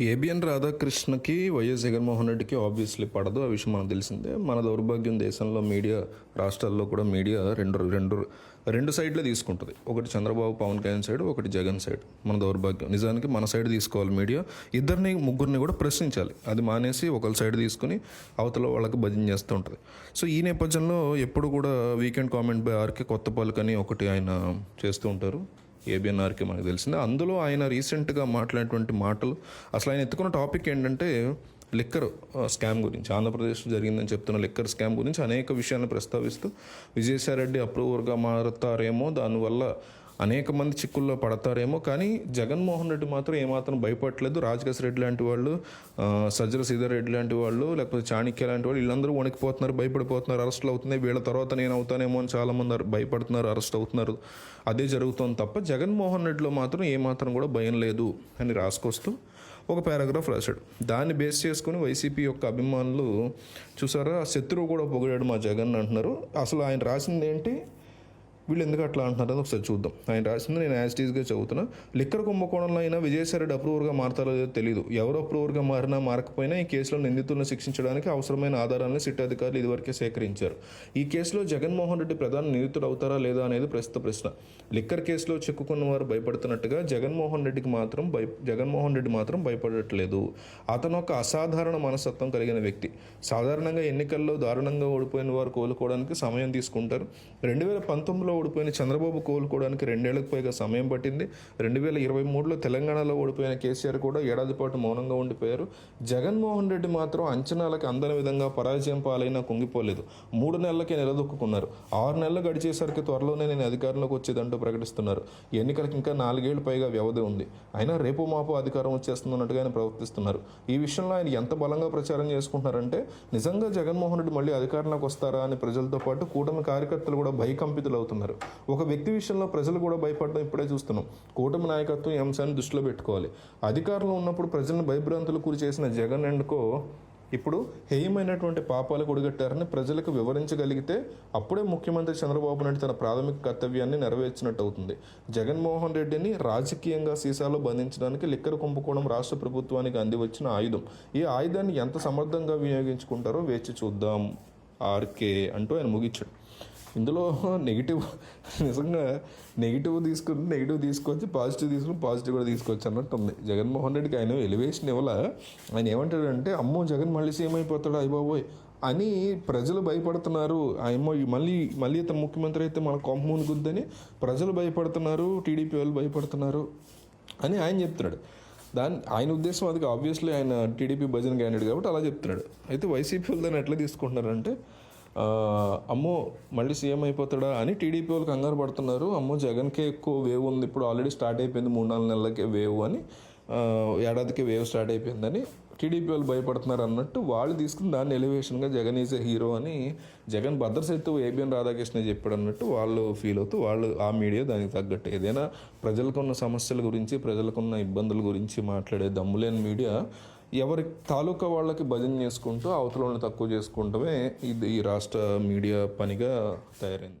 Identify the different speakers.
Speaker 1: ABN రాధాకృష్ణకి YS Jaganmohan రెడ్డికి obviously పడదు. ఆ విషయం మనకు తెలిసిందే. మన దౌర్భాగ్యం దేశంలో మీడియా రాష్ట్రాల్లో కూడా మీడియా రెండు రెండు రెండు సైడ్లే తీసుకుంటుంది. ఒకటి చంద్రబాబు పవన్ కళ్యాణ్ సైడ్ ఒకటి జగన్ సైడ్. మన దౌర్భాగ్యం. నిజానికి మన సైడ్ తీసుకోవాలి మీడియా. ఇద్దరిని ముగ్గురిని కూడా ప్రశ్నించాలి. అది మానేసి ఒకరి సైడ్ తీసుకుని అవతల వాళ్ళకి భజన చేస్తూ ఉంటుంది. సో ఈ నేపథ్యంలో ఎప్పుడు కూడా వీకెండ్ కామెంట్ బై ఆర్కే కొత్త పలుకని ఒకటి ఆయన చేస్తూ ఉంటారు. ఏబిఎన్ఆర్కి మనకు తెలిసింది. అందులో ఆయన రీసెంట్గా మాట్లాడినటువంటి మాటలు అసలు ఆయన ఎత్తుకున్న టాపిక్ ఏంటంటే లిక్కర్ స్కామ్ గురించి. ఆంధ్రప్రదేశ్లో జరిగిందని చెప్తున్న లిక్కర్ స్కామ్ గురించి అనేక విషయాలను ప్రస్తావిస్తూ విజయసాయిరెడ్డి అప్రూవర్గా మారుతారేమో దానివల్ల అనేక మంది చిక్కుల్లో పడతారేమో కానీ జగన్మోహన్ రెడ్డి మాత్రం ఏమాత్రం భయపడలేదు రాజకేశ్ రెడ్డి లాంటి వాళ్ళు సజ్జల శ్రీధర్ రెడ్డి లాంటి వాళ్ళు లేకపోతే చాణక్య లాంటి వాళ్ళు వీళ్ళందరూ వణికిపోతున్నారు భయపడిపోతున్నారు అరెస్టులు అవుతున్నాయి. వీళ్ళ తర్వాత నేను అవుతానేమో అని చాలామంది భయపడుతున్నారు అరెస్ట్ అవుతున్నారు. అదే జరుగుతుంది తప్ప జగన్మోహన్ రెడ్డిలో మాత్రం ఏమాత్రం కూడా భయం లేదు అని రాసుకొస్తూ ఒక పారాగ్రాఫ్ రాశాడు. దాన్ని బేస్ చేసుకుని వైసీపీ యొక్క అభిమానులు చూసారా శత్రువు కూడా పొగిడాడు మా జగన్ అంటున్నారు. అసలు ఆయన రాసింది ఏంటి వీళ్ళు ఎందుకు అట్లా అంటున్నారు ఒకసారి చూద్దాం. ఆయన రాసింది నేను యాజిటీజ్గా చదువుతున్నా. లిక్కర్ కుంభకోణంలో అయినా విజయసాయిరెడ్డి అప్రూవర్గా మారతారో లేదో తెలియదు ఎవరు అప్రూవర్గా మారినా మారకపోయినా ఈ కేసులో నిందితులను శిక్షించడానికి అవసరమైన ఆధారాలను సిట్ అధికారులు ఇదివరకే సేకరించారు. ఈ కేసులో జగన్మోహన్ రెడ్డి ప్రధాన నిందితుడు అవుతారా లేదా అనేది ప్రస్తుత ప్రశ్న. లిక్కర్ కేసులో చిక్కుకున్న వారు భయపడుతున్నట్టుగా జగన్మోహన్ రెడ్డికి మాత్రం భయ జగన్మోహన్ రెడ్డి మాత్రం భయపడట్లేదు. అతను ఒక అసాధారణ మనస్తత్వం కలిగిన వ్యక్తి. సాధారణంగా ఎన్నికల్లో దారుణంగా ఓడిపోయిన వారు కోలుకోవడానికి సమయం తీసుకుంటారు. రెండు వేల పంతొమ్మిదిలో ఓడిపోయిన చంద్రబాబు కోలుకోవడానికి రెండేళ్ళకు పైగా సమయం పట్టింది. రెండు వేల ఇరవై మూడులో తెలంగాణలో ఓడిపోయిన కేసీఆర్ కూడా ఏడాది పాటు మౌనంగా ఉండిపోయారు. జగన్మోహన్ రెడ్డి మాత్రం అంచనాలకు అందని విధంగా పరాజయం పాలైనా కుంగిపోలేదు. మూడు నెలలకే నిలదొక్కున్నారు. ఆరు నెలలు గడిచేసరికి త్వరలోనే నేను అధికారంలోకి వచ్చేదంటూ ప్రకటిస్తున్నారు. ఎన్నికలకు ఇంకా నాలుగేళ్ళు పైగా వ్యవధి ఉంది. అయినా రేపు మాపు అధికారం వచ్చేస్తుందన్నట్టుగా ఆయన ప్రవర్తిస్తున్నారు. ఈ విషయంలో ఆయన ఎంత బలంగా ప్రచారం చేసుకుంటున్నారంటే నిజంగా జగన్మోహన్ రెడ్డి మళ్ళీ అధికారంలోకి వస్తారా అని ప్రజలతో పాటు కూటమి కార్యకర్తలు కూడా భయకంపితులు అవుతున్నారు ఒక వ్యక్తి విషయంలో ప్రజలు కూడా భయపడడం ఇప్పుడే చూస్తున్నాం. కూటమి నాయకత్వం ఈ అంశాన్ని దృష్టిలో పెట్టుకోవాలి. అధికారంలో ఉన్నప్పుడు ప్రజలను భయభ్రాంతులు గురి చేసిన జగన్ అండ్కో ఇప్పుడు హేయమైనటువంటి పాపాలు కొడిగట్టారని ప్రజలకు వివరించగలిగితే అప్పుడే ముఖ్యమంత్రి చంద్రబాబు నాయుడు తన ప్రాథమిక కర్తవ్యాన్ని నెరవేర్చినట్టు అవుతుంది. జగన్మోహన్ రెడ్డిని రాజకీయంగా సీసాలో బంధించడానికి లిక్కర్ కుంభకోణం రాష్ట్ర ప్రభుత్వానికి అందివచ్చిన ఆయుధం. ఈ ఆయుధాన్ని ఎంత సమర్థంగా వినియోగించుకుంటారో వేచి చూద్దాం. ఆర్కే అంటూ ఆయన ముగించాడు. ఇందులో నెగిటివ్ నిజంగా నెగిటివ్ తీసుకుని నెగిటివ్ తీసుకొచ్చి పాజిటివ్ తీసుకుని పాజిటివ్ కూడా తీసుకొచ్చి అన్నట్టు ఉంది. జగన్మోహన్ రెడ్డికి ఆయన ఎలివేషన్ ఇవ్వాల. ఆయన ఏమంటాడంటే అమ్మో జగన్ మళ్ళీ సీఎం అయిపోతాడు అయ్యబాబోయ్ అని ప్రజలు భయపడుతున్నారు. ఏమో మళ్ళీ మళ్ళీ ఇతను ముఖ్యమంత్రి అయితే మన కొమ్మూని గుద్దని ప్రజలు భయపడుతున్నారు టీడీపీ వాళ్ళు భయపడుతున్నారు అని ఆయన చెప్తున్నాడు. దాని ఆయన ఉద్దేశం అది ఆబ్వియస్లీ ఆయన టీడీపీ భజన క్యాండిడేట్ కాబట్టి అలా చెప్తున్నాడు. అయితే వైసీపీ వాళ్ళు దాన్ని ఎట్లా తీసుకుంటున్నారంటే అమ్మో మళ్ళీ సీఎం అయిపోతాడా అని టీడీపీ వాళ్ళు కంగారు పడుతున్నారు. అమ్మో జగన్కే ఎక్కువ వేవ్ ఉంది. ఇప్పుడు ఆల్రెడీ స్టార్ట్ అయిపోయింది మూడు నాలుగు నెలలకే వేవ్ అని ఏడాదికే ఏడాదికి వేవ్ స్టార్ట్ అయిపోయిందని టీడీపీ వాళ్ళు భయపడుతున్నారు అన్నట్టు వాళ్ళు తీసుకుని దాన్ని ఎలివేషన్గా జగన్ ఈజ్ ఏ హీరో అని జగన్ భద్రసెత్తు ఏబిఎన్ రాధాకృష్ణ చెప్పాడు అన్నట్టు వాళ్ళు ఫీల్ అవుతూ వాళ్ళు ఆ మీడియా దానికి తగ్గట్టు. ఏదైనా ప్రజలకున్న సమస్యల గురించి ప్రజలకున్న ఇబ్బందుల గురించి మాట్లాడే దమ్ములేని మీడియా ఎవరి తాలూకా వాళ్ళకి భజన చేసుకుంటూ అవతల తక్కువ చేసుకుంటమే ఇది ఈ రాష్ట్ర మీడియా పనిగా తయారైంది.